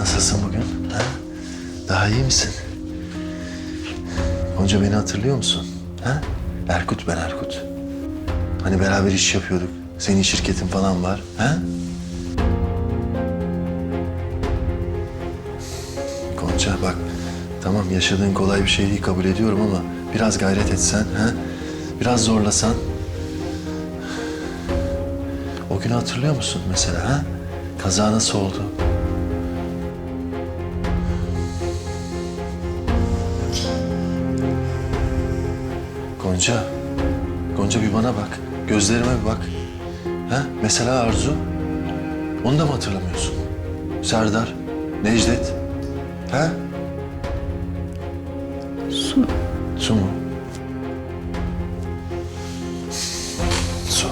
Nasılsın bugün? Ha? Daha iyi misin? Gonca beni hatırlıyor musun? Ha? Erkut ben Erkut. Hani beraber iş yapıyorduk. Senin şirketin falan var. Ha? Gonca bak tamam yaşadığın kolay bir şey değil kabul ediyorum ama biraz gayret etsen, ha? biraz zorlasan. O günü hatırlıyor musun mesela? Ha? Kaza nasıl oldu? Gonca, Gonca bir bana bak. Gözlerime bir bak. Ha? Mesela Arzu. Onu da mı hatırlamıyorsun? Serdar, Necdet. Ha? Su. Su mu? Su.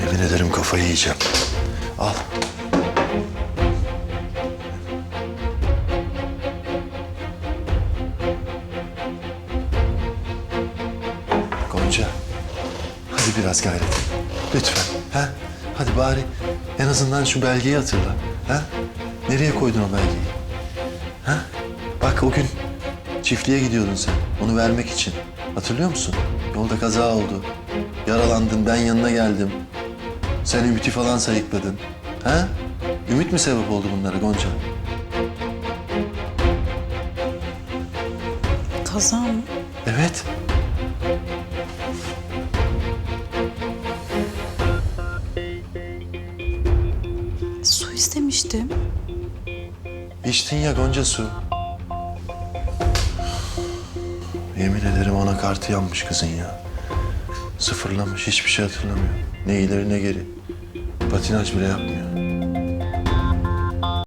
Yemin ederim kafayı yiyeceğim. Al. Gonca. Hadi biraz gayret. et. Lütfen. Ha? Hadi bari en azından şu belgeyi hatırla. Ha? Nereye koydun o belgeyi? Ha? Bak o gün çiftliğe gidiyordun sen. Onu vermek için. Hatırlıyor musun? Yolda kaza oldu. Yaralandın, ben yanına geldim. Sen Ümit'i falan sayıkladın. Ha? Ümit mi sebep oldu bunlara Gonca? Kaza mı? Evet. Su istemiştim. İçtin ya Gonca su. Yemin ederim anakartı yanmış kızın ya. Sıfırlamış, hiçbir şey hatırlamıyor. Ne ileri ne geri. Patinaj bile yapmıyor.